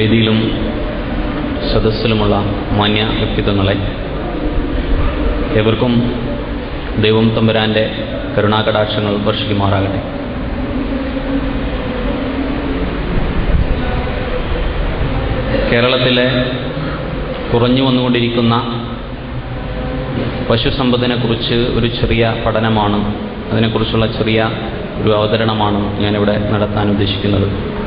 വേദിയിലും സദസ്സിലുമുള്ള മാന്യ വ്യക്തിത്വങ്ങളെ ഏവർക്കും ദൈവം തമ്പുരാന്റെ കരുണാകടാക്ഷങ്ങൾ വർഷിക്കുമാറാകട്ടെ. കേരളത്തിലെ കുറഞ്ഞു വന്നുകൊണ്ടിരിക്കുന്ന പശുസമ്പത്തിനെക്കുറിച്ച് ഒരു ചെറിയ പഠനമാണ്. അതിനെക്കുറിച്ചുള്ള ചെറിയ ഒരു അവതരണമാണ് ഞാനിവിടെ നടത്താൻ ഉദ്ദേശിക്കുന്നത്.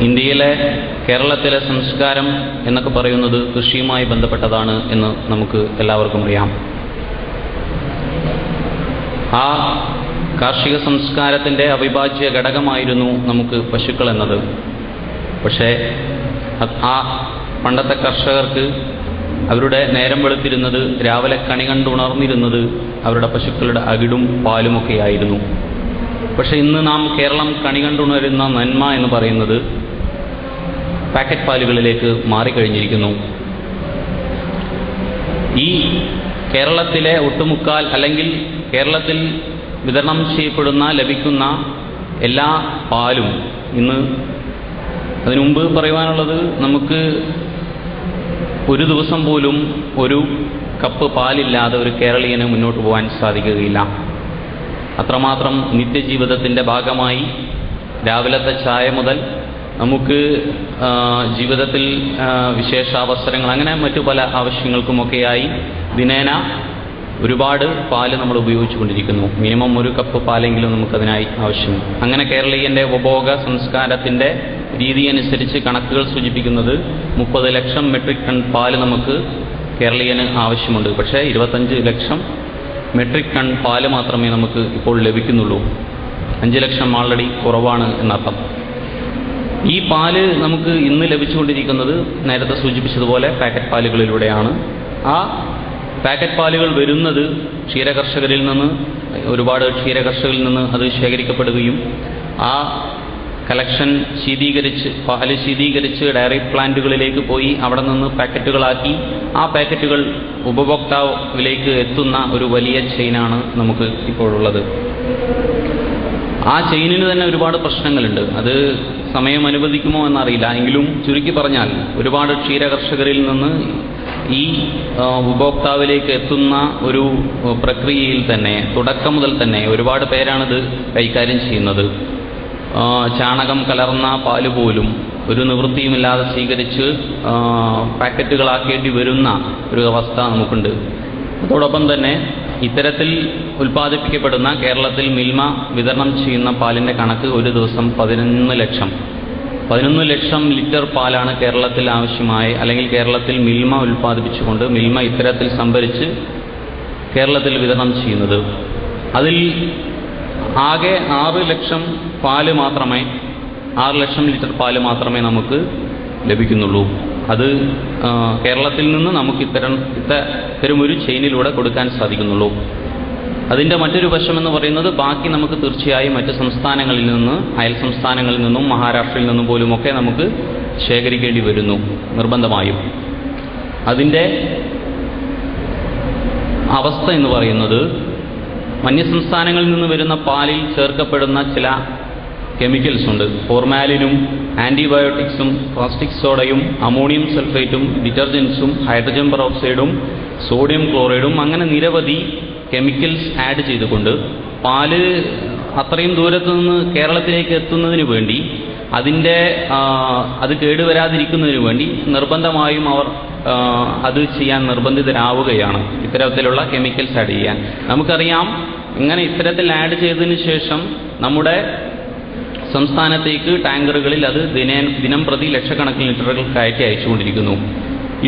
ഇന്ത്യയിലെ കേരളത്തിലെ സംസ്കാരം എന്നൊക്കെ പറയുന്നത് കൃഷിയുമായി ബന്ധപ്പെട്ടതാണ് എന്ന് നമുക്ക് എല്ലാവർക്കും അറിയാം. ആ കാർഷിക സംസ്കാരത്തിന്റെ അവിഭാജ്യ ഘടകമായിരുന്നു നമുക്ക് പശുക്കൾ എന്നത്. പക്ഷേ ആ പണ്ടത്തെ കർഷകർക്ക് അവരുടെ നേരം വെളുത്തിരുന്നത് രാവിലെ കണി കണ്ടുണർന്നിരുന്നത് അവരുടെ പശുക്കളുടെ അകിടും പാലുമൊക്കെയായിരുന്നു. പക്ഷെ ഇന്ന് നാം കേരളം കണി കണ്ടുണരുന്ന നന്മ എന്ന് പറയുന്നത് പാക്കറ്റ് പാലുകളിലേക്ക് മാറിക്കഴിഞ്ഞിരിക്കുന്നു. ഈ കേരളത്തിലെ ഒട്ടുമുക്കാൽ അല്ലെങ്കിൽ കേരളത്തിൽ വിതരണം ചെയ്യപ്പെടുന്ന ലഭിക്കുന്ന എല്ലാ പാലും ഇന്ന് അതിനു മുമ്പ് പറയുവാനുള്ളത് നമുക്ക് ഒരു ദിവസം പോലും ഒരു കപ്പ് പാലില്ലാതെ ഒരു കേരളീയന് മുന്നോട്ട് പോകാൻ സാധിക്കുകയില്ല. അത്രമാത്രം നിത്യജീവിതത്തിന്റെ ഭാഗമായി രാവിലത്തെ ചായ മുതൽ നമുക്ക് ജീവിതത്തിൽ വിശേഷാവസരങ്ങൾ അങ്ങനെ മറ്റു പല ആവശ്യങ്ങൾക്കുമൊക്കെയായി ദിനേന ഒരുപാട് പാൽ നമ്മൾ ഉപയോഗിച്ചുകൊണ്ടിരിക്കുന്നു മിനിമം ഒരു കപ്പ് പാലെങ്കിലും നമുക്കതിനായി ആവശ്യമുണ്ട് അങ്ങനെ കേരളീയന്റെ ഉപഭോഗ സംസ്കാരത്തിന്റെ രീതി അനുസരിച്ച് കണക്കുകൾ സൂചിപ്പിക്കുന്നത് മുപ്പത് ലക്ഷം മെട്രിക് ടൺ പാൽ നമുക്ക് കേരളീയന് ആവശ്യമുണ്ട്. പക്ഷേ ഇരുപത്തഞ്ച് ലക്ഷം മെട്രിക് ടൺ പാൽ മാത്രമേ നമുക്ക് ഇപ്പോൾ ലഭിക്കുന്നുള്ളൂ. അഞ്ച് ലക്ഷം ആൾറെഡി കുറവാണ് എന്നർത്ഥം. ഈ പാൽ നമുക്ക് ഇന്ന് ലഭിച്ചുകൊണ്ടിരിക്കുന്നത് നേരത്തെ സൂചിപ്പിച്ചതുപോലെ പാക്കറ്റ് പാലുകളിലൂടെയാണ്. ആ പാക്കറ്റ് പാലുകൾ വരുന്നത് ക്ഷീരകർഷകരിൽ നിന്ന് ഒരുപാട് ക്ഷീരകർഷകരിൽ നിന്ന് അത് ശേഖരിക്കപ്പെടുകയും ആ കളക്ഷൻ ശീതീകരിച്ച് പാൽ ശീതീകരിച്ച് ഡയറി പ്ലാന്റുകളിലേക്ക് പോയി അവിടെ നിന്ന് പാക്കറ്റുകളാക്കി ആ പാക്കറ്റുകൾ ഉപഭോക്താവിലേക്ക് എത്തുന്ന ഒരു വലിയ ചെയിനാണ് നമുക്ക് ഇപ്പോഴുള്ളത്. ആ ചെയിനിന് തന്നെ ഒരുപാട് പ്രശ്നങ്ങളുണ്ട്. അത് സമയം അനുവദിക്കുമോ എന്നറിയില്ല. എങ്കിലും ചുരുക്കി പറഞ്ഞാൽ ഒരുപാട് ക്ഷീരകർഷകരിൽ നിന്ന് ഈ ഉപഭോക്താവിലേക്ക് എത്തുന്ന ഒരു പ്രക്രിയയിൽ തന്നെ തുടക്കം മുതൽ തന്നെ ഒരുപാട് പേരാണിത് കൈകാര്യം ചെയ്യുന്നത്. ചാണകം കലർന്ന പാൽ പോലും ഒരു നിവൃത്തിയുമില്ലാതെ സ്വീകരിച്ച് പാക്കറ്റുകളാക്കേണ്ടി വരുന്ന ഒരു അവസ്ഥ നമുക്കുണ്ട്. അതോടൊപ്പം തന്നെ ഇത്തരത്തിൽ ഉൽപ്പാദിപ്പിക്കപ്പെടുന്ന കേരളത്തിൽ മിൽമ വിതരണം ചെയ്യുന്ന പാലിന്റെ കണക്ക് ഒരു ദിവസം പതിനൊന്ന് ലക്ഷം. പതിനൊന്ന് ലക്ഷം ലിറ്റർ പാലാണ് കേരളത്തിൽ ആവശ്യമായ അല്ലെങ്കിൽ കേരളത്തിൽ മിൽമ ഉൽപ്പാദിപ്പിച്ചുകൊണ്ട് മിൽമ ഇത്തരത്തിൽ സംഭരിച്ച് കേരളത്തിൽ വിതരണം ചെയ്യുന്നത്. അതിൽ ആകെ ആറ് ലക്ഷം പാൽ മാത്രമേ ആറ് ലക്ഷം ലിറ്റർ പാൽ മാത്രമേ നമുക്ക് ലഭിക്കുന്നുള്ളൂ. അത് കേരളത്തിൽ നിന്ന് നമുക്ക് ഇത്തരം ഇത്തരം ഒരു ചെയിനിലൂടെ കൊടുക്കാൻ സാധിക്കുന്നുള്ളൂ. അതിന്റെ മറ്റൊരു വശം എന്ന് പറയുന്നത് ബാക്കി നമുക്ക് തീർച്ചയായും മറ്റ് സംസ്ഥാനങ്ങളിൽ നിന്ന് അയൽ സംസ്ഥാനങ്ങളിൽ നിന്നും മഹാരാഷ്ട്രയിൽ നിന്നും പോലുമൊക്കെ നമുക്ക് ശേഖരിക്കേണ്ടി വരുന്നു നിർബന്ധമായും. അതിന്റെ അവസ്ഥ എന്ന് പറയുന്നത് മന്യസംസ്ഥാനങ്ങളിൽ നിന്ന് വരുന്ന പാലിൽ ചേർക്കപ്പെടുന്ന ചില കെമിക്കൽസ് ഉണ്ട്. ഫോർമാലിനും ആന്റിബയോട്ടിക്സും പ്ലാസ്റ്റിക് സോഡയും അമോണിയം സൾഫേറ്റും ഡിറ്റർജൻസും ഹൈഡ്രജൻ പെറോക്സൈഡും സോഡിയം ക്ലോറൈഡും അങ്ങനെ നിരവധി കെമിക്കൽസ് ആഡ് ചെയ്തുകൊണ്ട് പാൽ അത്രയും ദൂരത്തു നിന്ന് കേരളത്തിലേക്ക് എത്തുന്നതിന് വേണ്ടി അതിന്റെ അത് കേടുവരാതിരിക്കുന്നതിന് വേണ്ടി നിർബന്ധമായും അവർ അത് ചെയ്യാൻ നിർബന്ധിതരാവുകയാണ് ഇത്തരത്തിലുള്ള കെമിക്കൽസ് ആഡ് ചെയ്യാൻ. നമുക്കറിയാം ഇങ്ങനെ ഇത്തരത്തിൽ ആഡ് ചെയ്തതിന് ശേഷം നമ്മുടെ സംസ്ഥാനത്തേക്ക് ടാങ്കറുകളിൽ അത് ദിനേ ദിനം പ്രതി ലക്ഷക്കണക്കിന് ലിറ്ററുകൾ കയറ്റി അയച്ചുകൊണ്ടിരിക്കുന്നു.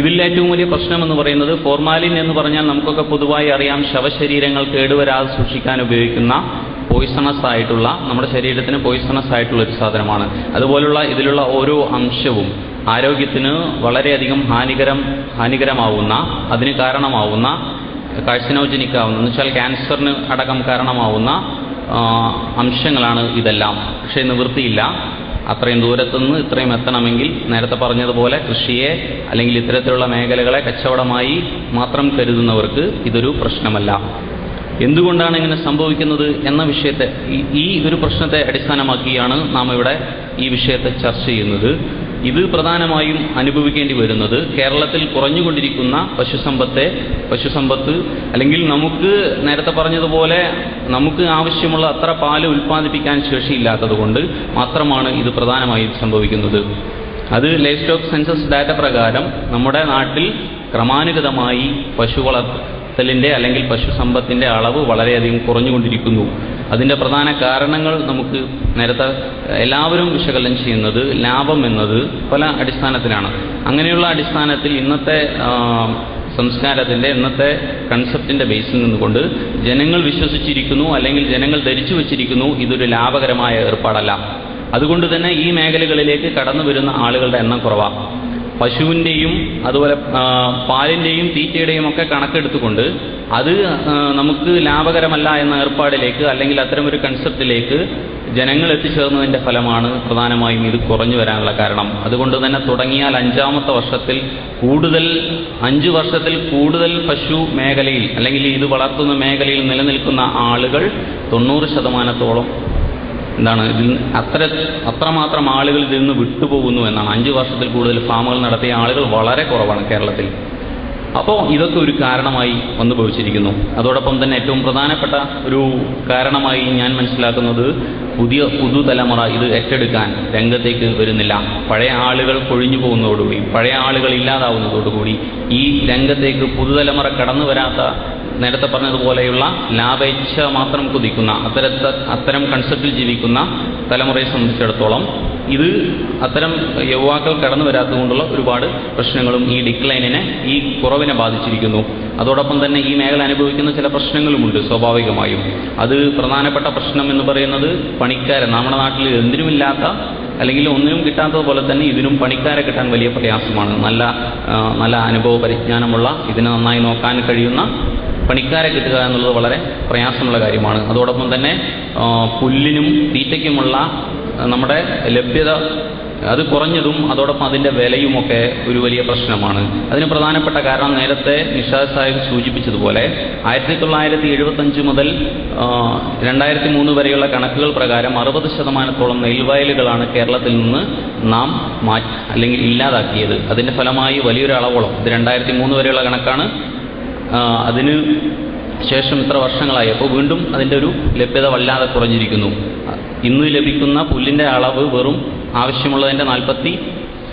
ഇതിൽ ഏറ്റവും വലിയ പ്രശ്നം എന്ന് പറയുന്നത് ഫോർമാലിൻ എന്ന് പറഞ്ഞാൽ നമുക്കൊക്കെ പൊതുവായി അറിയാം ശവശരീരങ്ങൾ കേടുവരാതെ സൂക്ഷിക്കാൻ ഉപയോഗിക്കുന്ന പോയിസണസ് ആയിട്ടുള്ള നമ്മുടെ ശരീരത്തിന് പോയിസണസ് ആയിട്ടുള്ള ഒരു സാധനമാണ്. അതുപോലുള്ള ഇതിലുള്ള ഓരോ അംശവും ആരോഗ്യത്തിന് വളരെയധികം ഹാനികരം ഹാനികരമാവുന്ന അതിന് കാരണമാവുന്ന കാഴ്ചനോജനിക് ആവുന്ന എന്ന് വെച്ചാൽ ക്യാൻസറിന് അടക്കം കാരണമാവുന്ന അംശങ്ങളാണ് ഇതെല്ലാം. പക്ഷേ നിവൃത്തിയില്ല അത്രയും ദൂരത്തുനിന്ന് ഇത്രയും എത്തണമെങ്കിൽ നേരത്തെ പറഞ്ഞതുപോലെ കൃഷിയെ അല്ലെങ്കിൽ ഇത്തരത്തിലുള്ള മേഖലകളെ കച്ചവടമായി മാത്രം കരുതുന്നവർക്ക് ഇതൊരു പ്രശ്നമല്ല. എന്തുകൊണ്ടാണ് ഇങ്ങനെ സംഭവിക്കുന്നത് എന്ന വിഷയത്തെ ഈ- ഒരു പ്രശ്നത്തെ അടിസ്ഥാനമാക്കിയാണ് നാം ഇവിടെ ഈ വിഷയത്തെ ചർച്ച ചെയ്യുന്നത്. ഇത് പ്രധാനമായും അനുഭവിക്കേണ്ടി വരുന്നത് കേരളത്തിൽ കുറഞ്ഞുകൊണ്ടിരിക്കുന്ന പശുസമ്പത്തെ പശുസമ്പത്ത് അല്ലെങ്കിൽ നമുക്ക് നേരത്തെ പറഞ്ഞതുപോലെ നമുക്ക് ആവശ്യമുള്ള അത്ര പാൽ ഉൽപ്പാദിപ്പിക്കാൻ ശേഷിയില്ലാത്തതുകൊണ്ട് മാത്രമാണ് ഇത് പ്രധാനമായും സംഭവിക്കുന്നത്. അത് ലൈഫ് സ്റ്റോക്ക് സെൻസസ് ഡാറ്റ പ്രകാരം നമ്മുടെ നാട്ടിൽ ക്രമാനുഗതമായി പശു വളർത്തലിന്റെ അല്ലെങ്കിൽ പശു സമ്പത്തിന്റെ അളവ് വളരെയധികം കുറഞ്ഞുകൊണ്ടിരിക്കുന്നു. അതിന്റെ പ്രധാന കാരണങ്ങൾ നമുക്ക് നേരത്തെ എല്ലാവരും വിശകലനം ചെയ്യുന്നത് ലാഭം എന്നത് പല അടിസ്ഥാനത്തിലാണ്. അങ്ങനെയുള്ള അടിസ്ഥാനത്തിൽ ഇന്നത്തെ സംസ്കാരത്തിന്റെ ഇന്നത്തെ കൺസെപ്റ്റിന്റെ ബേസിൽ നിന്നുകൊണ്ട് ജനങ്ങൾ വിശ്വസിച്ചിരിക്കുന്നു അല്ലെങ്കിൽ ജനങ്ങൾ ധരിച്ചു വച്ചിരിക്കുന്നു ഇതൊരു ലാഭകരമായ ഏർപ്പാടല്ല. അതുകൊണ്ട് തന്നെ ഈ മേഖലകളിലേക്ക് കടന്നു വരുന്ന ആളുകളുടെ എണ്ണം കുറവാണ് പശുവിന്റെയും അതുപോലെ പാലിന്റെയും തീറ്റയുടെയും ഒക്കെ കണക്കെടുത്തുകൊണ്ട് അത് നമുക്ക് ലാഭകരമല്ല എന്ന ഏർപ്പാടിലേക്ക് അല്ലെങ്കിൽ അത്തരമൊരു കൺസെപ്റ്റിലേക്ക് ജനങ്ങൾ എത്തിച്ചേർന്നതിന്റെ ഫലമാണ് പ്രധാനമായും ഇത് കുറഞ്ഞു വരാനുള്ള കാരണം. അതുകൊണ്ട് തന്നെ തുടങ്ങിയാൽ അഞ്ചാമത്തെ വർഷത്തിൽ കൂടുതൽ അഞ്ച് വർഷത്തിൽ കൂടുതൽ പശു മേഖലയിൽ അല്ലെങ്കിൽ ഇത് വളർത്തുന്ന മേഖലയിൽ നിലനിൽക്കുന്ന ആളുകൾ തൊണ്ണൂറ് ശതമാനത്തോളം എന്താണ് ഇതിൽ അത്ര അത്രമാത്രം ആളുകൾ ഇതിൽ നിന്ന് വിട്ടുപോകുന്നു എന്നാണ്. അഞ്ച് വർഷത്തിൽ കൂടുതൽ ഫാമുകൾ നടത്തിയ ആളുകൾ വളരെ കുറവാണ് കേരളത്തിൽ. അപ്പോൾ ഇതൊക്കെ ഒരു കാരണമായി വന്നു ഭവിച്ചിരിക്കുന്നു അതോടൊപ്പം തന്നെ ഏറ്റവും പ്രധാനപ്പെട്ട ഒരു കാരണമായി ഞാൻ മനസ്സിലാക്കുന്നത് പുതിയ പുതുതലമുറ ഇത് ഏറ്റെടുക്കാൻ രംഗത്തേക്ക് വരുന്നില്ല. പഴയ ആളുകൾ കൊഴിഞ്ഞു പോകുന്നതോടുകൂടി പഴയ ആളുകൾ ഇല്ലാതാവുന്നതോടുകൂടി ഈ രംഗത്തേക്ക് പുതുതലമുറ കടന്നു വരാത്ത നേരത്തെ പറഞ്ഞതുപോലെയുള്ള ലാഭേച്ഛ മാത്രം കുതിക്കുന്ന അത്തരത്തെ അത്തരം കൺസെപ്റ്റിൽ ജീവിക്കുന്ന തലമുറയെ സംബന്ധിച്ചിടത്തോളം ഇത് അത്തരം യുവാക്കൾ കടന്നു വരാത്തതുകൊണ്ടുള്ള ഒരുപാട് പ്രശ്നങ്ങളും ഈ ഡിക്ലൈനിനെ ഈ കുറവിനെ ബാധിച്ചിരിക്കുന്നു. അതോടൊപ്പം തന്നെ ഈ മേഖല അനുഭവിക്കുന്ന ചില പ്രശ്നങ്ങളുമുണ്ട് സ്വാഭാവികമായും. അത് പ്രധാനപ്പെട്ട പ്രശ്നം എന്ന് പറയുന്നത് പണിക്കാരൻ നമ്മുടെ നാട്ടിൽ എന്തിനുമില്ലാത്ത അല്ലെങ്കിൽ ഒന്നിനും കിട്ടാത്തതുപോലെ തന്നെ ഇതിനും പണിക്കാരെ കിട്ടാൻ വലിയ പ്രയാസമാണ്. നല്ല നല്ല അനുഭവ പരിജ്ഞാനമുള്ള ഇതിനെ നന്നായി നോക്കാൻ കഴിയുന്ന പണിക്കാരെ കിട്ടുക എന്നുള്ളത് വളരെ പ്രയാസമുള്ള കാര്യമാണ്. അതോടൊപ്പം തന്നെ പുല്ലിനും തീറ്റയ്ക്കുമുള്ള നമ്മുടെ ലഭ്യത അത് കുറഞ്ഞതും അതോടൊപ്പം അതിന്റെ വിലയുമൊക്കെ ഒരു വലിയ പ്രശ്നമാണ്. അതിന് പ്രധാനപ്പെട്ട കാരണം നേരത്തെ നിഷാദ് സാഹിബ് സൂചിപ്പിച്ചതുപോലെ ആയിരത്തി തൊള്ളായിരത്തി എഴുപത്തഞ്ച് മുതൽ രണ്ടായിരത്തി മൂന്ന് വരെയുള്ള കണക്കുകൾ പ്രകാരം അറുപത് ശതമാനത്തോളം നെൽവയലുകളാണ് കേരളത്തിൽ നിന്ന് നാം മാറ്റി അല്ലെങ്കിൽ ഇല്ലാതാക്കിയത്. അതിന്റെ ഫലമായി വലിയൊരു അളവോളം. ഇത് രണ്ടായിരത്തി മൂന്ന് വരെയുള്ള കണക്കാണ്. അതിന് ശേഷം ഇത്ര വർഷങ്ങളായി. അപ്പോൾ വീണ്ടും അതിന്റെ ഒരു ലഭ്യത വല്ലാതെ കുറഞ്ഞിരിക്കുന്നു. ഇന്ന് ലഭിക്കുന്ന പുല്ലിന്റെ അളവ് വെറും ആവശ്യമുള്ളതിന്റെ നാൽപ്പത്തി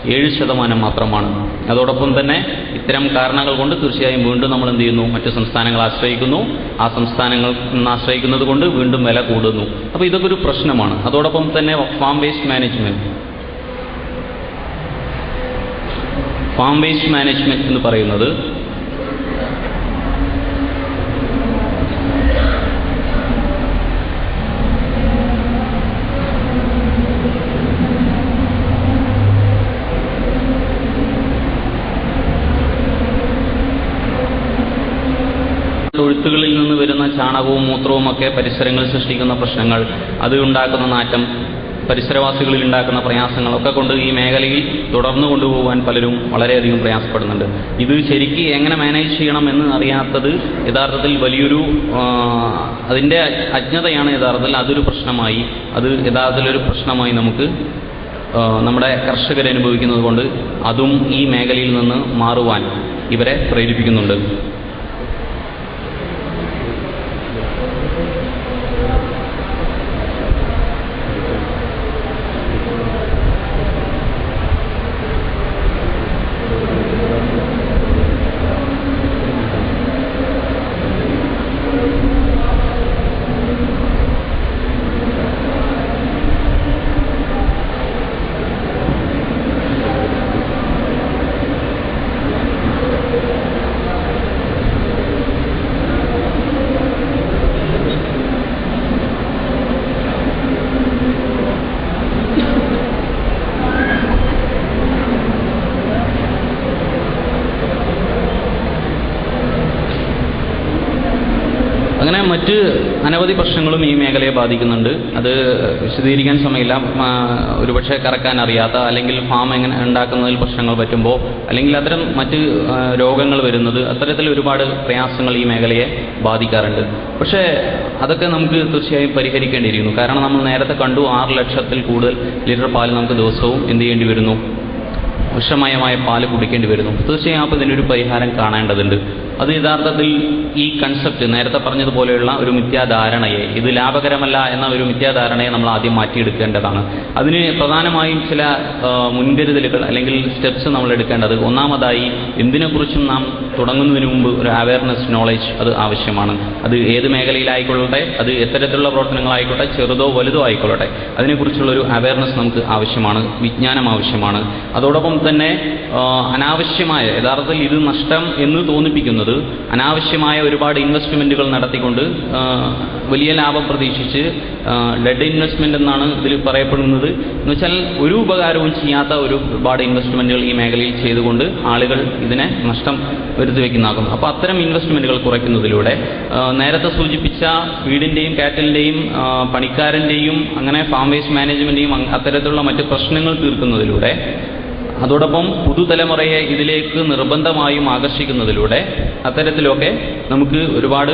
ഏഴ് ശതമാനം മാത്രമാണ്. അതോടൊപ്പം തന്നെ ഇത്തരം കാരണങ്ങൾ കൊണ്ട് തീർച്ചയായും വീണ്ടും നമ്മൾ എന്ത് ചെയ്യുന്നു? മറ്റു സംസ്ഥാനങ്ങൾ ആശ്രയിക്കുന്നു. ആ സംസ്ഥാനങ്ങൾ ആശ്രയിക്കുന്നത് കൊണ്ട് വീണ്ടും വില കൂടുന്നു. അപ്പോൾ ഇതൊക്കെ ഒരു പ്രശ്നമാണ്. അതോടൊപ്പം തന്നെ farm waste management farm waste management എന്ന് പറയുന്നത് തൊഴുത്തുകളിൽ നിന്ന് വരുന്ന ചാണകവും മൂത്രവും ഒക്കെ പരിസരങ്ങൾ സൃഷ്ടിക്കുന്ന പ്രശ്നങ്ങൾ അത് ഉണ്ടാക്കുന്ന നാറ്റം പരിസരവാസികളിൽ ഉണ്ടാക്കുന്ന പ്രയാസങ്ങളൊക്കെ കൊണ്ട് ഈ മേഖലയിൽ തുടർന്നു കൊണ്ടുപോകാൻ പലരും വളരെയധികം പ്രയാസപ്പെടുന്നുണ്ട്. ഇത് ശരിക്ക് എങ്ങനെ മാനേജ് ചെയ്യണം എന്ന് അറിയാത്തത് യഥാർത്ഥത്തിൽ വലിയൊരു അതിന്റെ അജ്ഞതയാണ് യഥാർത്ഥത്തിൽ അതൊരു പ്രശ്നമായി അത് യഥാർത്ഥത്തിൽ ഒരു പ്രശ്നമായി നമുക്ക് നമ്മുടെ കർഷകർ അനുഭവിക്കുന്നത് കൊണ്ട് അതും ഈ മേഖലയിൽ നിന്ന് മാറുവാൻ ഇവരെ പ്രേരിപ്പിക്കുന്നുണ്ട്. മറ്റ് അനവധി പ്രശ്നങ്ങളും ഈ മേഖലയെ ബാധിക്കുന്നുണ്ട്. അത് വിശദീകരിക്കാൻ സമയമില്ല. ഒരുപക്ഷെ കറക്കാൻ അറിയാത്ത അല്ലെങ്കിൽ ഫാം എങ്ങനെ ഉണ്ടാക്കുന്നതിൽ പ്രശ്നങ്ങൾ പറ്റുമ്പോൾ അല്ലെങ്കിൽ അത്തരം മറ്റ് രോഗങ്ങൾ വരുന്നത് അത്തരത്തിൽ ഒരുപാട് പ്രയാസങ്ങൾ ഈ മേഖലയെ ബാധിക്കാറുണ്ട്. പക്ഷേ അതൊക്കെ നമുക്ക് തീർച്ചയായും പരിഹരിക്കേണ്ടിയിരിക്കുന്നു. കാരണം നമ്മൾ നേരത്തെ കണ്ടു ആറ് ലക്ഷത്തിൽ കൂടുതൽ ലിറ്റർ പാൽ നമുക്ക് ദിവസവും എന്ത് ചെയ്യേണ്ടി വരുന്നു? വിഷമയമായ പാൽ കുടിക്കേണ്ടി വരുന്നു. തീർച്ചയായും അപ്പോൾ ഇതിനൊരു പരിഹാരം കാണേണ്ടതുണ്ട്. അത് യഥാർത്ഥത്തിൽ ഈ കൺസെപ്റ്റ് നേരത്തെ പറഞ്ഞതുപോലെയുള്ള ഒരു മിഥ്യാധാരണയെ ഇത് ലാഭകരമല്ല എന്ന ഒരു മിഥ്യാധാരണയെ നമ്മൾ ആദ്യം മാറ്റിയെടുക്കേണ്ടതാണ്. അതിന് പ്രധാനമായും ചില മുൻകരുതലുകൾ അല്ലെങ്കിൽ സ്റ്റെപ്സ് നമ്മൾ എടുക്കേണ്ടത് ഒന്നാമതായി എന്തിനെക്കുറിച്ചും നാം തുടങ്ങുന്നതിന് മുമ്പ് ഒരു അവയർനെസ് നോളജ് അത് ആവശ്യമാണ്. അത് ഏത് മേഖലയിലായിക്കൊള്ളട്ടെ അത് എത്തരത്തിലുള്ള പ്രവർത്തനങ്ങളായിക്കോട്ടെ ചെറുതോ വലുതോ ആയിക്കൊള്ളട്ടെ അതിനെക്കുറിച്ചുള്ള ഒരു അവയർനെസ് നമുക്ക് ആവശ്യമാണ് വിജ്ഞാനം ആവശ്യമാണ്. അതോടൊപ്പം തന്നെ അനാവശ്യമായ യഥാർത്ഥത്തിൽ ഇത് നഷ്ടം എന്ന് തോന്നിപ്പിക്കുന്നത് അനാവശ്യമായ ഒരുപാട് ഇൻവെസ്റ്റ്മെന്റുകൾ നടത്തിക്കൊണ്ട് വലിയ ലാഭം പ്രതീക്ഷിച്ച് ഡെഡ് ഇൻവെസ്റ്റ്മെന്റ് എന്നാണ് ഇതിൽ പറയപ്പെടുന്നത്. എന്ന് വെച്ചാൽ ഒരു ഉപകാരവും ചെയ്യാത്ത ഒരു ഒരുപാട് ഇൻവെസ്റ്റ്മെന്റുകൾ ഈ മേഖലയിൽ ചെയ്തുകൊണ്ട് ആളുകൾ ഇതിനെ നഷ്ടം വരുത്തി വയ്ക്കുന്നതാകും അപ്പോൾ അത്തരം ഇൻവെസ്റ്റ്മെന്റുകൾ കുറയ്ക്കുന്നതിലൂടെ നേരത്തെ സൂചിപ്പിച്ച വീടിന്റെയും കാറ്റലിന്റെയും പണിക്കാരന്റെയും അങ്ങനെ ഫാം വേസ്റ്റ് മാനേജ്മെന്റെയും അത്തരത്തിലുള്ള മറ്റ് പ്രശ്നങ്ങൾ തീർക്കുന്നതിലൂടെ അതോടൊപ്പം പുതുതലമുറയെ ഇതിലേക്ക് നിർബന്ധമായും ആകർഷിക്കുന്നതിലൂടെ അത്തരത്തിലൊക്കെ നമുക്ക് ഒരുപാട്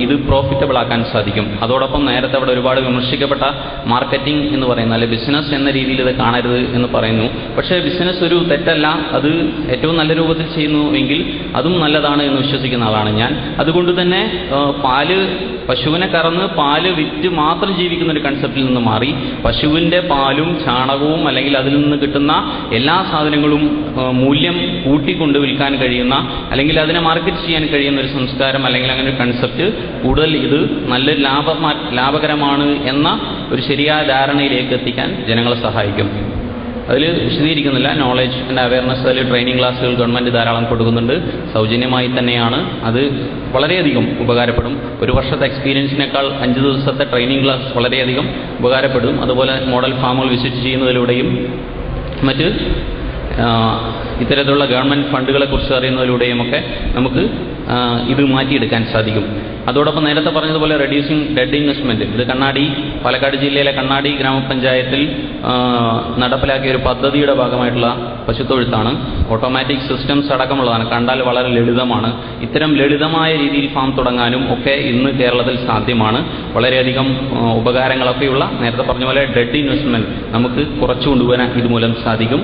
ഇത് പ്രോഫിറ്റബിൾ ആക്കാൻ സാധിക്കും. അതോടൊപ്പം നേരത്തെ അവിടെ ഒരുപാട് വിമർശിക്കപ്പെട്ട മാർക്കറ്റിംഗ് എന്ന് പറയുന്ന അല്ലെ ബിസിനസ് എന്ന രീതിയിൽ ഇത് കാണരുത് എന്ന് പറയുന്നു. പക്ഷേ ബിസിനസ് ഒരു തെറ്റല്ല. അത് ഏറ്റവും നല്ല രൂപത്തിൽ ചെയ്യുന്നു എങ്കിൽ അതും നല്ലതാണ് എന്ന് വിശ്വസിക്കുന്ന ആളാണ് ഞാൻ. അതുകൊണ്ട് തന്നെ പാൽ പശുവിനെ കറന്ന് പാൽ വിറ്റ് മാത്രം ജീവിക്കുന്ന ഒരു കൺസെപ്റ്റിൽ നിന്ന് മാറി പശുവിന്റെ പാലും ചാണകവും അല്ലെങ്കിൽ അതിൽ നിന്ന് കിട്ടുന്ന എല്ലാ സാധനങ്ങളും മൂല്യം കൂട്ടിക്കൊണ്ട് വിൽക്കാൻ കഴിയുന്ന അല്ലെങ്കിൽ അതിനെ മാർക്കറ്റ് ചെയ്യാൻ കഴിയുന്ന ഒരു സംസ്കാരം അല്ലെങ്കിൽ അങ്ങനെ ഒരു കൺസെപ്റ്റ് കൂടുതൽ ഇത് നല്ല ലാഭ ലാഭകരമാണ് എന്ന ഒരു ശരിയായ ധാരണയിലേക്ക് എത്തിക്കാൻ ജനങ്ങളെ സഹായിക്കും. അതിൽ വിശദീകരിക്കുന്നില്ല. നോളജ് ആൻഡ് അവയർനെസ് അതിൽ ട്രെയിനിങ് ക്ലാസ്സുകൾ ഗവൺമെന്റ് ധാരാളം കൊടുക്കുന്നുണ്ട്. സൗജന്യമായി തന്നെയാണ്. അത് വളരെയധികം ഉപകാരപ്പെടും. ഒരു വർഷത്തെ എക്സ്പീരിയൻസിനേക്കാൾ അഞ്ച് ദിവസത്തെ ട്രെയിനിങ് ക്ലാസ് വളരെയധികം ഉപകാരപ്പെടും. അതുപോലെ മോഡൽ ഫാമുകൾ വിസിറ്റ് ചെയ്യുന്നതിലൂടെയും മറ്റ് ഇത്തരത്തിലുള്ള ഗവൺമെന്റ് ഫണ്ടുകളെ കുറിച്ച് അറിയുന്നതിലൂടെയും ഒക്കെ നമുക്ക് ഇത് മാറ്റിയെടുക്കാൻ സാധിക്കും. അതോടൊപ്പം നേരത്തെ പറഞ്ഞതുപോലെ റെഡ്യൂസിങ് ഡെഡ് ഇൻവെസ്റ്റ്മെന്റ് ഇത് കണ്ണാടി പാലക്കാട് ജില്ലയിലെ കണ്ണാടി ഗ്രാമപഞ്ചായത്തിൽ നടപ്പിലാക്കിയ ഒരു പദ്ധതിയുടെ ഭാഗമായിട്ടുള്ള പശുത്തൊഴുത്താണ്. Automatic systems അടക്കമുള്ളതാണ്. കണ്ടാൽ വളരെ ലളിതമാണ്. ഇത്തരം ലളിതമായ രീതിയിൽ ഫാം തുടങ്ങാനും ഒക്കെ ഇന്ന് കേരളത്തിൽ സാധ്യമാണ്. വളരെയധികം ഉപകാരങ്ങളൊക്കെയുള്ള നേരത്തെ പറഞ്ഞ പോലെ ഡെഡ് ഇൻവെസ്റ്റ്മെന്റ് നമുക്ക് കുറച്ചു കൊണ്ടുപോകാൻ ഇതുമൂലം സാധിക്കും.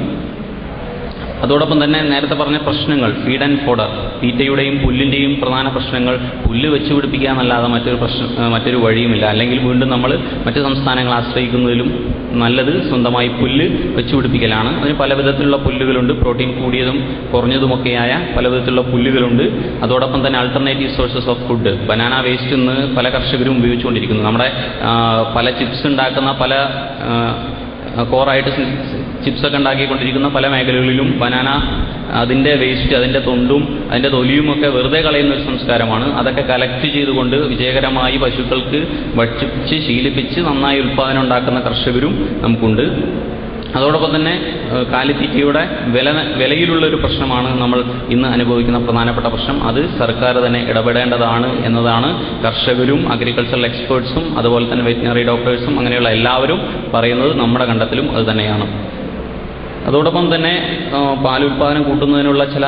അതോടൊപ്പം തന്നെ നേരത്തെ പറഞ്ഞ പ്രശ്നങ്ങൾ ഫീഡ് ആൻഡ് ഫോഡർ തീറ്റയുടെയും പുല്ലിന്റെയും പ്രധാന പ്രശ്നങ്ങൾ പുല്ല് വെച്ച് പിടിപ്പിക്കുക എന്നല്ലാതെ മറ്റൊരു പ്രശ്നം മറ്റൊരു വഴിയുമില്ല. അല്ലെങ്കിൽ വീണ്ടും നമ്മൾ മറ്റ് സംസ്ഥാനങ്ങളെ ആശ്രയിക്കുന്നതിലും നല്ലത് സ്വന്തമായി പുല്ല് വെച്ച് പിടിപ്പിക്കലാണ്. അതിന് പല വിധത്തിലുള്ള പുല്ലുകളുണ്ട്. പ്രോട്ടീൻ കൂടിയതും കുറഞ്ഞതുമൊക്കെയായ പല വിധത്തിലുള്ള പുല്ലുകളുണ്ട്. അതോടൊപ്പം തന്നെ alternative sources of food banana waste ഇന്ന് പല കർഷകരും ഉപയോഗിച്ചുകൊണ്ടിരിക്കുന്നു. നമ്മുടെ പല ചിപ്സ് ഉണ്ടാക്കുന്ന പല കോറായിട്ട് ചിപ്സൊക്കെ ഉണ്ടാക്കിക്കൊണ്ടിരിക്കുന്ന പല മേഖലകളിലും ബനാന അതിന്റെ വേസ്റ്റ് അതിന്റെ തൊണ്ടും അതിന്റെ തൊലിയും ഒക്കെ വെറുതെ കളയുന്ന ഒരു സംസ്കാരമാണ്. അതൊക്കെ കലക്ട് ചെയ്തുകൊണ്ട് വിജയകരമായി പശുക്കൾക്ക് ഭക്ഷിച്ച് ശീലിപ്പിച്ച് നന്നായി ഉൽപ്പാദനം ഉണ്ടാക്കുന്ന കർഷകരും നമുക്കുണ്ട്. അതോടൊപ്പം തന്നെ കാലിത്തീറ്റയുടെ വില വിലയിലുള്ള ഒരു പ്രശ്നമാണ് നമ്മൾ ഇന്ന് അനുഭവിക്കുന്ന പ്രധാനപ്പെട്ട പ്രശ്നം. അത് സർക്കാർ തന്നെ ഇടപെടേണ്ടതാണ് എന്നതാണ് കർഷകരും അഗ്രികൾച്ചറൽ എക്സ്പേർട്സും അതുപോലെ തന്നെ വെറ്റിനറി ഡോക്ടേഴ്സും അങ്ങനെയുള്ള എല്ലാവരും പറയുന്നത് നമ്മുടെ കണ്ടത്തിലും അത് തന്നെയാണ്. അതോടൊപ്പം തന്നെ പാലുൽപാദനം കൂട്ടുന്നതിനുള്ള ചില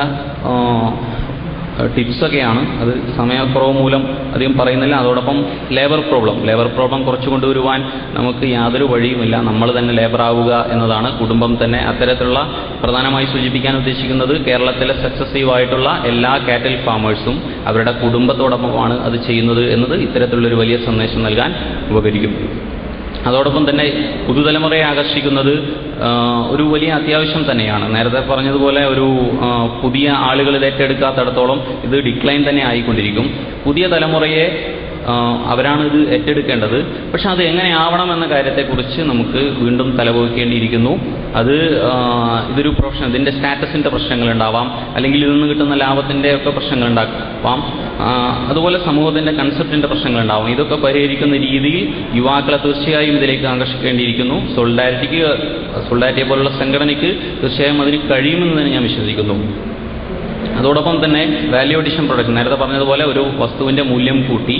ടിപ്സൊക്കെയാണ് അത് സമയക്കുറവ് മൂലം അധികം പറയുന്നില്ല. അതോടൊപ്പം ലേബർ പ്രോബ്ലം ലേബർ പ്രോബ്ലം കുറച്ച് കൊണ്ടുവരുവാൻ നമുക്ക് യാതൊരു വഴിയുമില്ല. നമ്മൾ തന്നെ ലേബർ ആവുക എന്നതാണ് കുടുംബം തന്നെ അത്തരത്തിലുള്ള പ്രധാനമായി സൂചിപ്പിക്കാൻ ഉദ്ദേശിക്കുന്നത്. കേരളത്തിലെ സക്സസീവ് ആയിട്ടുള്ള എല്ലാ കാറ്റൽ ഫാമേഴ്സും അവരുടെ കുടുംബത്തോടൊപ്പമാണ് അത് ചെയ്യുന്നത് എന്നത് ഇത്തരത്തിലുള്ളൊരു വലിയ സന്ദേശം നൽകാൻ ഉപകരിക്കും. അതോടൊപ്പം തന്നെ പുതുതലമുറയെ ആകർഷിക്കുന്നത് ഒരു വലിയ അത്യാവശ്യം തന്നെയാണ്. നേരത്തെ പറഞ്ഞതുപോലെ ഒരു പുതിയ ആളുകൾ ഏറ്റെടുക്കാത്തിടത്തോളം ഇത് ഡിക്ലൈൻ തന്നെ ആയിക്കൊണ്ടിരിക്കും. പുതിയ തലമുറയെ അവരാണ് ഇത് ഏറ്റെടുക്കേണ്ടത്. പക്ഷെ അത് എങ്ങനെയാവണം എന്ന കാര്യത്തെക്കുറിച്ച് നമുക്ക് വീണ്ടും തലപോക്കേണ്ടിയിരിക്കുന്നു അത് ഇതൊരു പ്രൊഫഷൻ ഇതിന്റെ സ്റ്റാറ്റസിന്റെ പ്രശ്നങ്ങളുണ്ടാവാം. അല്ലെങ്കിൽ ഇതിൽ നിന്ന് കിട്ടുന്ന ലാഭത്തിന്റെ ഒക്കെ പ്രശ്നങ്ങളുണ്ടാവാം. അതുപോലെ സമൂഹത്തിന്റെ കൺസെപ്റ്റിന്റെ പ്രശ്നങ്ങളുണ്ടാവും. ഇതൊക്കെ പരിഹരിക്കുന്ന രീതിയിൽ യുവാക്കളെ തീർച്ചയായും ഇതിലേക്ക് ആകർഷിക്കേണ്ടിയിരിക്കുന്നു. സോളിഡാരിറ്റിക്ക് സോളിഡാരിറ്റിയെ പോലുള്ള സംഘടനയ്ക്ക് തീർച്ചയായും അതിന് കഴിയുമെന്ന് തന്നെ ഞാൻ വിശ്വസിക്കുന്നു. അതോടൊപ്പം തന്നെ വാല്യൂ അഡീഷൻ പ്രൊഡക്ഷൻ നേരത്തെ പറഞ്ഞതുപോലെ ഒരു വസ്തുവിന്റെ മൂല്യം കൂട്ടി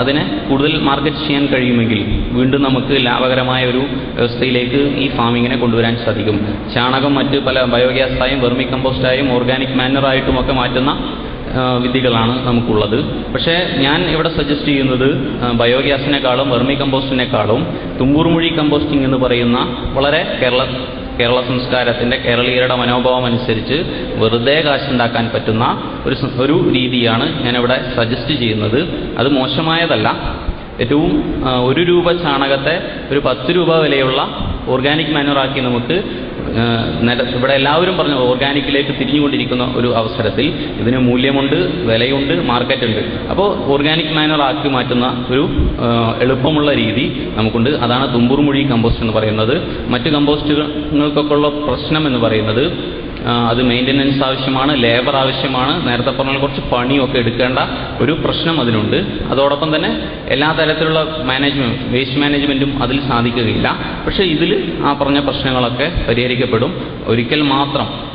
അതിനെ കൂടുതൽ മാർക്കറ്റ് ചെയ്യാൻ കഴിയുമെങ്കിൽ വീണ്ടും നമുക്ക് ലാഭകരമായ ഒരു വ്യവസ്ഥയിലേക്ക് ഈ ഫാമിങ്ങിനെ കൊണ്ടുവരാൻ സാധിക്കും. ചാണകം മറ്റ് പല ബയോഗ്യാസായും വെർമി കമ്പോസ്റ്റായും ഓർഗാനിക് മാനറായിട്ടും ഒക്കെ മാറ്റുന്ന വിധികളാണ് നമുക്കുള്ളത്. പക്ഷേ ഞാൻ ഇവിടെ സജസ്റ്റ് ചെയ്യുന്നത് ബയോഗ്യാസിനേക്കാളും വെർമി കമ്പോസ്റ്റിനേക്കാളും തുമ്പൂർമുഴി കമ്പോസ്റ്റിംഗ് എന്ന് പറയുന്ന വളരെ കേരള കേരള സംസ്കാരത്തിന്റെ കേരളീയരുടെ മനോഭാവം അനുസരിച്ച് വെറുതെ കാശുണ്ടാക്കാൻ പറ്റുന്ന ഒരു ഒരു രീതിയാണ് ഞാനിവിടെ സജസ്റ്റ് ചെയ്യുന്നത്. അത് മോശമായതല്ല. ഏറ്റവും ഒരു രൂപ ചാണകത്തെ ഒരു പത്ത് രൂപ വിലയുള്ള ഓർഗാനിക് മാനുറാക്കി നമുക്ക് നില- ഇവിടെ എല്ലാവരും പറഞ്ഞു ഓർഗാനിക്കിലേക്ക് തിരിഞ്ഞുകൊണ്ടിരിക്കുന്ന ഒരു അവസരത്തിൽ ഇതിന് മൂല്യമുണ്ട് വിലയുണ്ട് മാർക്കറ്റുണ്ട്. അപ്പോൾ ഓർഗാനിക് മാനർ ആക്കി മാറ്റുന്ന ഒരു എളുപ്പമുള്ള രീതി നമുക്കുണ്ട്. അതാണ് തുമ്പൂർമുഴി കമ്പോസ്റ്റ് എന്ന് പറയുന്നത്. മറ്റ് കമ്പോസ്റ്റുകൾക്കൊക്കെ ഉള്ള പ്രശ്നം എന്ന് പറയുന്നത് അത് മെയിന്റനൻസ് ആവശ്യമാണ് ലേബർ ആവശ്യമാണ്. നേരത്തെ പറഞ്ഞ കുറച്ച് പണിയൊക്കെ എടുക്കേണ്ട ഒരു പ്രശ്നം അതിനുണ്ട് അതോടൊപ്പം തന്നെ എല്ലാ തരത്തിലുള്ള മാനേജ്മെന്റ് വേസ്റ്റ് മാനേജ്മെന്റും അതിൽ സാധിക്കുകയില്ല. പക്ഷേ ഇതിൽ ആ പറഞ്ഞ പ്രശ്നങ്ങളൊക്കെ പരിഹരിക്കപ്പെടും. ഒരിക്കൽ മാത്രം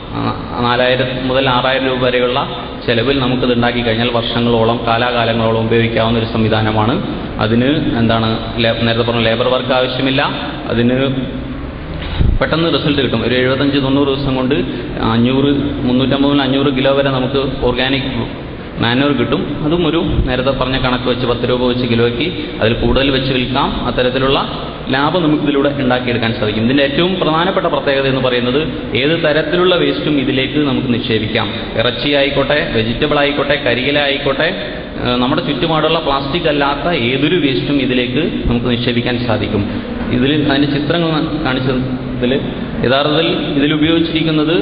നാലായിരം മുതൽ ആറായിരം രൂപ വരെയുള്ള ചെലവിൽ നമുക്കിത് ഉണ്ടാക്കി കഴിഞ്ഞാൽ വർഷങ്ങളോളം കാലാകാലങ്ങളോളം ഉപയോഗിക്കാവുന്ന ഒരു സംവിധാനമാണ്. അതിന് എന്താണ് നേരത്തെ പറഞ്ഞ ലേബർ വർക്ക് ആവശ്യമില്ല. അതിന് പെട്ടെന്ന് റിസൾട്ട് കിട്ടും. ഒരു എഴുപത്തഞ്ച് തൊണ്ണൂറ് ദിവസം കൊണ്ട് അഞ്ഞൂറ് മുന്നൂറ്റമ്പത് മുതൽ അഞ്ഞൂറ് കിലോ വരെ നമുക്ക് ഓർഗാനിക് മാനുവർ കിട്ടും. അതും ഒരു നേരത്തെ പറഞ്ഞ കണക്ക് വെച്ച് പത്ത് രൂപ വെച്ച് കിലോയ്ക്ക് അതിൽ കൂടുതൽ വെച്ച് വിൽക്കാം. അത്തരത്തിലുള്ള ലാഭം നമുക്ക് ഇതിലൂടെ ഉണ്ടാക്കിയെടുക്കാൻ സാധിക്കും. ഇതിന്റെ ഏറ്റവും പ്രധാനപ്പെട്ട പ്രത്യേകത എന്ന് പറയുന്നത് ഏത് തരത്തിലുള്ള വേസ്റ്റും ഇതിലേക്ക് നമുക്ക് നിക്ഷേപിക്കാം. ഇറച്ചി ആയിക്കോട്ടെ വെജിറ്റബിൾ ആയിക്കോട്ടെ കരിയില ആയിക്കോട്ടെ നമ്മുടെ ചുറ്റുപാടുള്ള പ്ലാസ്റ്റിക് അല്ലാത്ത ഏതൊരു വേസ്റ്റും ഇതിലേക്ക് നമുക്ക് നിക്ഷേപിക്കാൻ സാധിക്കും. ഇതിൽ അതിന്റെ ചിത്രങ്ങൾ കാണിച്ചതിൽ യഥാർത്ഥത്തിൽ ഇതിൽ ഉപയോഗിച്ചിരിക്കുന്നത്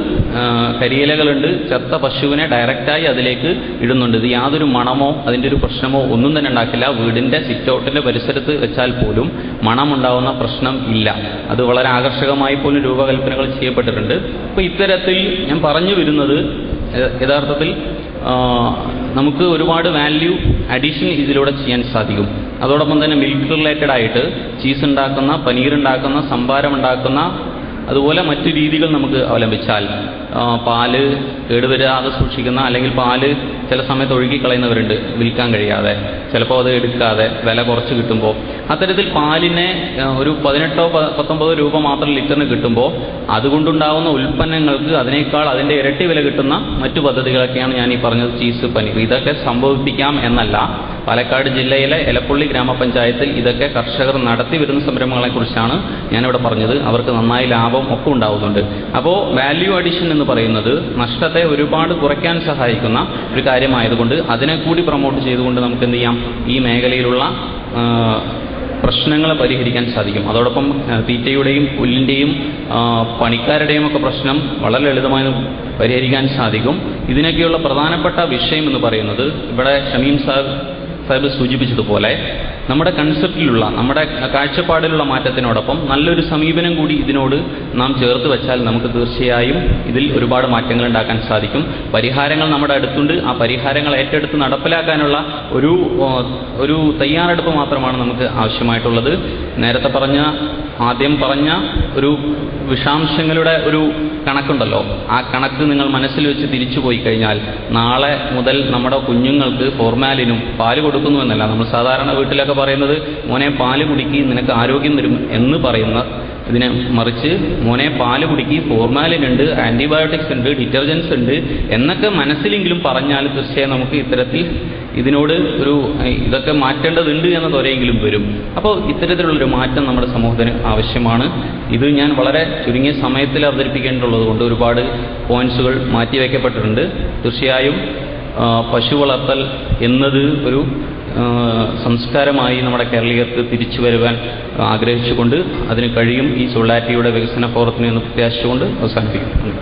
കരിയിലകളുണ്ട്. ചത്ത പശുവിനെ ഡയറക്റ്റായി അതിലേക്ക് ഇടുന്നുണ്ട്. ഇത് യാതൊരു മണമോ അതിന്റെ ഒരു പ്രശ്നമോ ഒന്നും തന്നെ ഉണ്ടാക്കില്ല. വീടിന്റെ സിറ്റൗട്ടിന്റെ പരിസരത്ത് വെച്ചാൽ പോലും മണമുണ്ടാവുന്ന പ്രശ്നം ഇല്ല. അത് വളരെ ആകർഷകമായി പോലും രൂപകൽപ്പനകൾ ചെയ്യപ്പെട്ടിട്ടുണ്ട്. അപ്പോൾ ഇത്തരത്തിൽ ഞാൻ പറഞ്ഞു വരുന്നത് യഥാർത്ഥത്തിൽ നമുക്ക് ഒരുപാട് വാല്യൂ അഡീഷൻ ഇതിലൂടെ ചെയ്യാൻ സാധിക്കും. അതോടൊപ്പം തന്നെ മിൽക്ക് റിലേറ്റഡ് ആയിട്ട് ചീസ് ഉണ്ടാക്കുന്ന പനീർ ഉണ്ടാക്കുന്ന സംഭാരം ഉണ്ടാക്കുന്ന അതുപോലെ മറ്റു രീതികൾ നമുക്ക് അവലംബിച്ചാൽ പാൽ കേടുവരാതെ സൂക്ഷിക്കുന്ന അല്ലെങ്കിൽ പാൽ ചില സമയത്ത് ഒഴുകി കളയുന്നവരുണ്ട് വിൽക്കാൻ കഴിയാതെ. ചിലപ്പോൾ അത് എടുക്കാതെ വില കുറച്ച് കിട്ടുമ്പോൾ. അത്തരത്തിൽ പാലിനെ ഒരു പതിനെട്ടോ പത്തൊമ്പതോ രൂപ മാത്രം ലിറ്ററിന് കിട്ടുമ്പോൾ അതുകൊണ്ടുണ്ടാകുന്ന ഉൽപ്പന്നങ്ങൾക്ക് അതിനേക്കാൾ അതിന്റെ ഇരട്ടി വില കിട്ടുന്ന മറ്റു പദ്ധതികളൊക്കെയാണ് ഞാൻ ഈ പറഞ്ഞത് ചീസ് പനീർ ഇതൊക്കെ സംഭവിപ്പിക്കാം എന്നല്ല. പാലക്കാട് ജില്ലയിലെ എലപ്പുള്ളി ഗ്രാമപഞ്ചായത്തിൽ ഇതൊക്കെ കർഷകർ നടത്തി വരുന്ന സംരംഭങ്ങളെക്കുറിച്ചാണ് ഞാനിവിടെ പറഞ്ഞത്. അവർക്ക് നന്നായി ലാഭം ഒക്കെ ഉണ്ടാവുന്നുണ്ട്. അപ്പോൾ വാല്യൂ അഡീഷൻ എന്ന് പറയുന്നത് നഷ്ടത്തെ ഒരുപാട് കുറയ്ക്കാൻ സഹായിക്കുന്ന ഒരു കാര്യമായതുകൊണ്ട് അതിനെ കൂടി പ്രൊമോട്ട് ചെയ്തുകൊണ്ട് നമുക്ക് എന്ത് ചെയ്യാം? ഈ മേഖലയിലുള്ള പ്രശ്നങ്ങളെ പരിഹരിക്കാൻ സാധിക്കും. അതോടൊപ്പം തീറ്റയുടെയും പുല്ലിന്റെയും പണിക്കാരുടെയും ഒക്കെ പ്രശ്നം വളരെ ലളിതമായി പരിഹരിക്കാൻ സാധിക്കും. ഇതിനൊക്കെയുള്ള പ്രധാനപ്പെട്ട വിഷയം എന്ന് പറയുന്നത് ഇവിടെ ഷമീം സാഹിബ് സാഹിബ് സൂചിപ്പിച്ചതുപോലെ നമ്മുടെ കൺസെപ്റ്റിലുള്ള നമ്മുടെ കാഴ്ചപ്പാടിലുള്ള മാറ്റത്തിനോടൊപ്പം നല്ലൊരു സമീപനം കൂടി ഇതിനോട് നാം ചേർത്ത് വെച്ചാൽ നമുക്ക് തീർച്ചയായും ഇതിൽ ഒരുപാട് മാറ്റങ്ങൾ ഉണ്ടാക്കാൻ സാധിക്കും. പരിഹാരങ്ങൾ നമ്മുടെ അടുത്തുണ്ട്. ആ പരിഹാരങ്ങൾ ഏറ്റെടുത്ത് നടപ്പിലാക്കാനുള്ള ഒരു ഒരു തയ്യാറെടുപ്പ് മാത്രമാണ് നമുക്ക് ആവശ്യമായിട്ടുള്ളത്. നേരത്തെ പറഞ്ഞ ആദ്യം പറഞ്ഞ ഒരു വിഷാംശങ്ങളുടെ ഒരു കണക്കുണ്ടല്ലോ. ആ കണക്ക് നിങ്ങൾ മനസ്സിൽ വെച്ച് തിരിച്ചു പോയി കഴിഞ്ഞാൽ നാളെ മുതൽ നമ്മുടെ കുഞ്ഞുങ്ങൾക്ക് ഫോർമാലിനും പാൽ കൊടുക്കുന്നു എന്നല്ല. നമ്മൾ സാധാരണ വീട്ടിലൊക്കെ പറയുന്നത് മോനെ പാൽ കുടിക്കി നിനക്ക് ആരോഗ്യം തരും എന്ന് പറയുന്ന ഇതിനെ മറിച്ച് മോനെ പാൽ കുടിക്ക് ഫോർമാലിൻ ഉണ്ട് ആന്റിബയോട്ടിക്സ് ഉണ്ട് ഡിറ്റർജൻസ് ഉണ്ട് എന്നൊക്കെ മനസ്സിലെങ്കിലും പറഞ്ഞാൽ തീർച്ചയായും നമുക്ക് ഇത്തരത്തിൽ ഇതിനോട് ഒരു ഇതൊക്കെ മാറ്റേണ്ടതുണ്ട് എന്ന തൊരയെങ്കിലും വരും. അപ്പോൾ ഇത്തരത്തിലുള്ളൊരു മാറ്റം നമ്മുടെ സമൂഹത്തിന് ആവശ്യമാണ്. ഇത് ഞാൻ വളരെ ചുരുങ്ങിയ സമയത്തിൽ അവതരിപ്പിക്കേണ്ടതുള്ളത് കൊണ്ട് ഒരുപാട് പോയിന്റ്സുകൾ മാറ്റിവെക്കപ്പെട്ടിട്ടുണ്ട്. തീർച്ചയായും പശു വളർത്തൽ എന്നത് ഒരു സംസ്കാരമായി നമ്മുടെ കേരളീയർക്ക് തിരിച്ചു വരുവാൻ ആഗ്രഹിച്ചുകൊണ്ട് അതിന് കഴിയും ഈ സൊളാറ്റിയുടെ വികസന ഫോറത്തിന് എന്ന് പ്രത്യാശിച്ചുകൊണ്ട് അവസാനിപ്പിക്കും